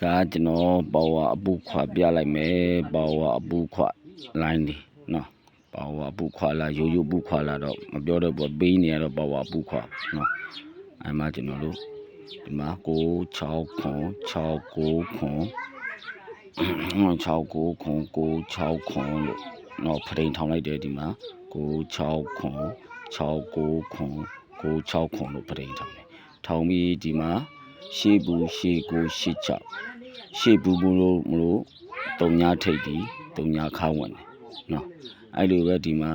ဒါကကျွန်တော်ပါဝါအပူခွာပြလိုက်မယ်ပါဝါအပူခွာလိုင်းဒီနော်ပါဝါအပူခွာလာရိုးရိုးပူခွာလာတော့မပြောတော့ဘူးပေးနေရတော့ပါဝါအပူခွာနော်အဲမှာကျွန်တော်တို့ဒီမှာ6 6ခွန်6 9ခွန်6 9ခွန်9 6ခွန်လို့နော်ဖရိန်ထောင်လိုက်တယ်ဒီမှာ9 6ခွန်6 9ခွန်9 6ခွန်လို့ဖရိန်ထောင်တယ် ထောင်ပြီးဒီမှာရှေးဘူးရှေးကိုရှေး6ရှေးဘူးဘူးလို့မလို့တုံညာထိတ်ဒီတုံညာခါဝင်တယ်နော်အဲ့လိုပဲဒီမှာ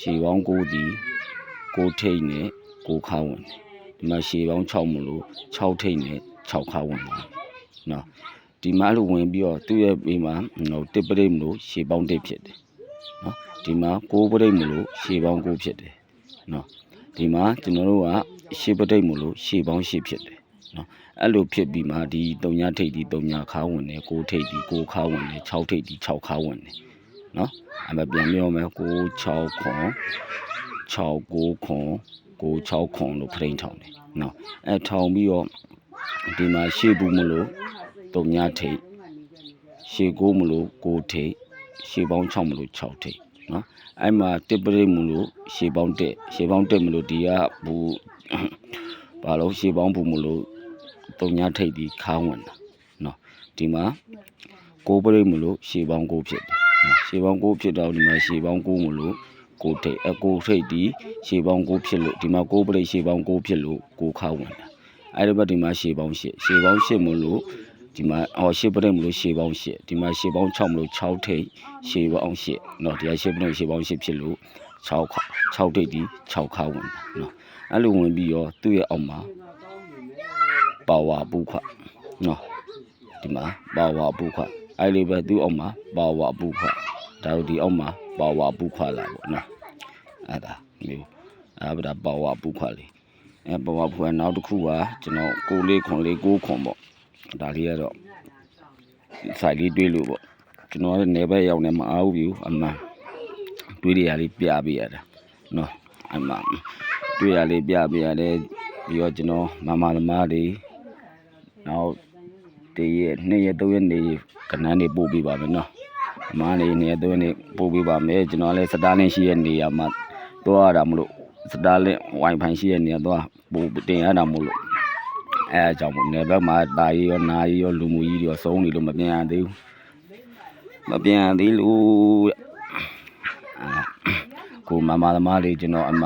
ရှေးပေါင်း9ဒီ9ထိတ်နဲ့9ခါဝင်တယ်ဒီမှာရှေးပေါင်း6မလို့6ထိတ်နဲ့6ခါဝင်တယ်နော်ဒီမှာလို့ဝင်ပြီးတော့သူ့ရဲ့ဘေးမှာဟိုတစ်ပရိတ်မလို့ရှေးပေါင်း1ဖြစ်တယ်နော်ဒီမှာ9ပရိတ်မလို့ရှေးပေါင်း9ဖြစ်တယ်နော်ဒီမှာကျွန်တော်တို့က ရှေးပရိတ်မလို့ရှေးပေါင်း8ဖြစ်တယ်နော်အဲ့လိုဖြစ်ပြီးမှဒီ3ညထိတ်ဒီ3ညခါဝင်တယ်9ထိတ်ဒီ9ခါဝင်တယ်6ထိတ်ဒီ6ခါဝင်တယ်နော်အဲ့မပြန်ပြောမယ်9 6ခွန်6 9ခွန်9 6ခွန်လို့ဖရိန်ထောင်တယ်နော်အဲ့ထောင်ပြီးတော့ဒီမှာရှေ့ဘူးမလို့3ညထိတ်ရှေ့9မလို့9ထိတ်ရှေ့ပေါင်း6မလို့6ထိတ်နော်အဲ့မှာတစ်ပရိတ်မလို့ရှေ့ပေါင်း1ရှေ့ပေါင်း1မလို့ဒီကဘူး ဘာလို့ရှေ့ပေါင်းဘူးမလို့တုံညာထိတ်ပြီးခါဝင်တာနော်ဒီမှာကိုပရိတ်မလို့ရှေ့ပေါင်းကိုဖြစ်တယ်နော်ရှေ့ပေါင်းကိုဖြစ်တော့ဒီမှာရှေ့ပေါင်းကိုမလို့ကိုထိတ်အကိုထိတ်ဒီရှေ့ပေါင်းကိုဖြစ်လို့ဒီမှာကိုပရိတ်ရှေ့ပေါင်းကိုဖြစ်လို့ကိုခါဝင်တာအဲ့ဒီဘက်ဒီမှာရှေ့ပေါင်းရှေ့ရှေ့ပေါင်းရှေ့မလို့ဒီမှာအော်ရှေ့ပရိတ်မလို့ရှေ့ပေါင်းရှေ့ဒီမှာရှေ့ပေါင်း6မလို့6ထိတ်ရှေ့ပေါင်းရှေ့နော်ဒီကရှေ့ပရိတ်ရှေ့ပေါင်းရှေ့ဖြစ်လို့6ခါ6ထိတ်ဒီ6ခါဝင်တာနော် အဲ့လိုဝင်ပြီးတော့သူ့ရဲ့အောက်မှာပါဝါပူခွနော်ဒီမှာပါဝါပူခွအဲ့လိုပဲသူ့အောက်မှာပါဝါပူခွဒါတို့ဒီအောက်မှာပါဝါပူခွလာပေါ့နော်အဲ့ဒါမျိုးအဲ့ဒါပါဝါပူခွလေးအဲ့ပါဝါပူခွနောက်တစ်ခုကကျွန်တော်ကိုလေးခွန်လေးကိုခွန်ပေါ့ဒါလေးကတော့စိုက်လေးတွေးလို့ပေါ့ကျွန်တော်လည်းနေဘက်ရောက်နေမအားဘူးဘူးအမှန်တွေးရလေးပြပေးရတာနော်အမှန် တွေးရလေးပြပေးရတယ်ပြီးတော့ကျွန်တော်မမသမားတွေနောက်တရက်နှစ်ရက်သုံးရက်နေကနန်းနေပို့ပေးပါမယ်နော်အမားနေနှစ်ရက်သုံးရက်နေပို့ပေးပါမယ်ကျွန်တော်လည်းစတားလင်းရှိတဲ့နေရာမှာသွားရတာမလို့စတားလင်း wifi ရှိတဲ့နေရာသွားပို့တင်ရတာမလို့အဲအကြောင့်မို့နေဘက်မှာတာရီရောနာရီရောလူမှုကြီးတွေရောစုံနေလို့မပြန်ရသေးဘူးမပြန်ရသေးလို့တဲ့အာကိုမမသမားလေးကျွန်တော်အမ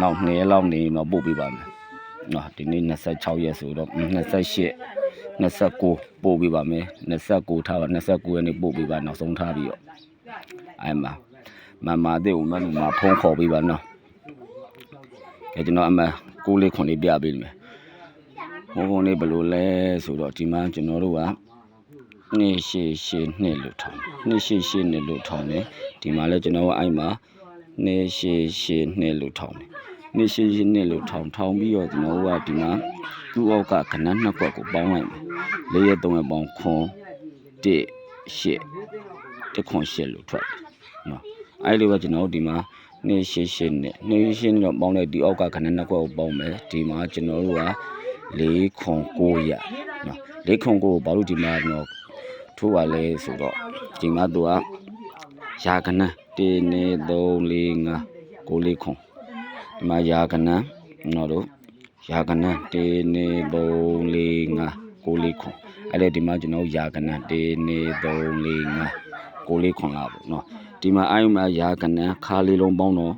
နောက်2ရက်လောက်နေတော့ပို့ပေးပါမယ်နော်ဒီနေ့26ရက်ဆိုတော့28 29ပို့ပေးပါမယ်29ထားပါ29ရက်နေ့ပို့ပေးပါနောက်ဆုံးထားပြီးတော့အဲ့မှာမမတဲ့ဦးမနူမှာဖုန်းခေါ်ပေးပါနော်ကဲကျွန်တော်အမကိုလေးခွန်လေးပြပေးမယ်ဘုံဘုံလေးဘယ်လိုလဲဆိုတော့ဒီမှာကျွန်တော်တို့ကနေ့ရှိရှိနှစ်လို့ထောင်းနေ့ရှိရှိနှစ်လို့ထောင်းတယ်ဒီမှာလဲကျွန်တော်ကအဲ့မှာ နေ့ရှိရှိနှစ်လို့ထောင်းတယ်နှစ်ရှိရှိနှစ်လို့ထောင်ထောင်ပြီးတော့ကျွန်တော်တို့ကဒီမှာသူ့အောက်ကခဏနှစ်ခွက်ကိုပေါင်းလိုက်မယ်လေးရက်သုံးရက်ပေါင်းခွန်တစ်ရှစ်တစ်ခွန်ရှစ်လို့ထွက်တယ်နော်အဲ့လိုပဲကျွန်တော်တို့ဒီမှာနှစ်ရှိရှိနှစ်နှစ်ရှိရှိနှစ်တော့ပေါင်းလိုက်ဒီအောက်ကခဏနှစ်ခွက်ကိုပေါင်းမယ်ဒီမှာကျွန်တော်တို့ကလေးခွန်ကိုရနော်လေးခွန်ကိုဘာလို့ဒီမှာတော့ထိုးပါလဲဆိုတော့ဒီမှာသူက ရာခဏ1 2 3 4 5 6လေးခွန်ဒီမှာယာကနံနော်တို့ယာကနံ1 2 3 4 5 6လေးခွန်အဲ့ဒါဒီမှာကျွန်တော်ယာကနံ1 2 3 4 5 6လေးခွန်လာပေါ့နော်ဒီမှာအဲ့မှာယာကနံခါလေးလုံးပေါင်းတော့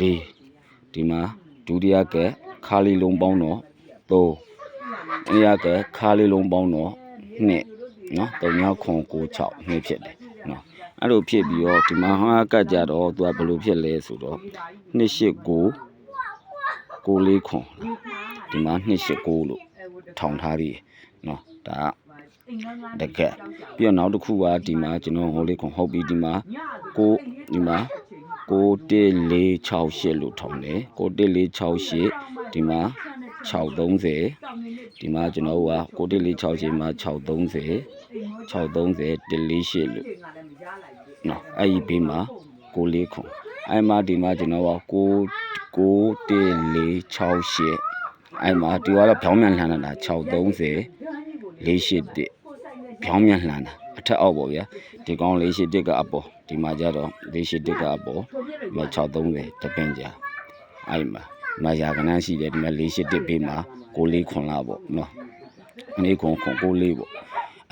4ဒီမှာဒုတိယကဲခါလေးလုံးပေါင်းတော့3တတိယကဲခါလေးလုံးပေါင်းတော့2နော်3ညခွန်9 6နှစ်ဖြစ်တယ်နော် အဲ့လိုဖြစ်ပြီးတော့ဒီမှာဟာကတ်ကြတော့သူကဘယ်လိုဖြစ်လဲဆိုတော့ နှစ်ရှိကိုကိုလေးခွန်ဒီမှာနှစ်ရှိကိုလို့ထောင်ထားပြီးเนาะဒါကတကယ်ပြီးတော့နောက်တစ်ခုကဒီမှာကျွန်တော်ဟိုလေးခွန်ဟုတ်ပြီဒီမှာကိုဒီမှာကို1468လို့ထောင်တယ်ကို1468ဒီမှာ630ဒီမှာကျွန်တော်ကကို1468မှာ630 630 148လို့ နော်အဲ့ဒီဘေးမှာ640ခွန်အဲ့မှာဒီမှာကျွန်တော်က69468အဲ့မှာဒီကတော့ဖြောင်းမြန်လှန်လာ630 481ဖြောင်းမြန်လှန်တာအထက်အောက်ပေါ့ဗျာဒီကောင်481ကအပေါ်ဒီမှာကြတော့481ကအပေါ်မ630တပင်းကြာအဲ့မှာမရာကနားရှိတယ်ဒီမှာ481ဘေးမှာ640ခွန်လာပေါ့နော်နေခွန်ခွန်640ပေါ့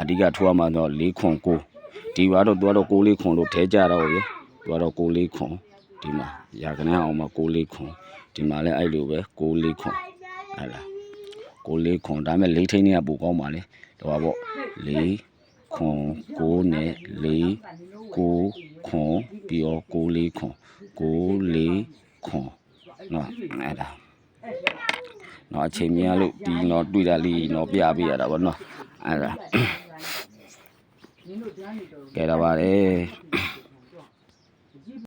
အဓိကထိုးရမှာတော့4ခွန်9 ဒီကတော့သူကတော့6လေးခွန်လို့ထဲကြတော့ဗျာသူကတော့6လေးခွန်ဒီမှာရာကနန်းအောင်မှာ6လေးခွန်ဒီမှာလည်းအဲ့လိုပဲ6လေးခွန်ဟဲ့လားကိုလေးခွန်ဒါပေမဲ့လေးထိန်းနေကပူကောင်းပါလေတော့ပေါ့လေးခွန်ကိုနဲ့လေးကိုခွန်ပြီးတော့ကိုလေးခွန်ကိုလေးခွန်နော်အဲ့ဒါနော်အချိန်မြန်လို့ဒီတော့တွေ့တာလေးတော့ပြပေးရတာပေါ့နော်အဲ့ဒါ ကဲတော့ပါလေ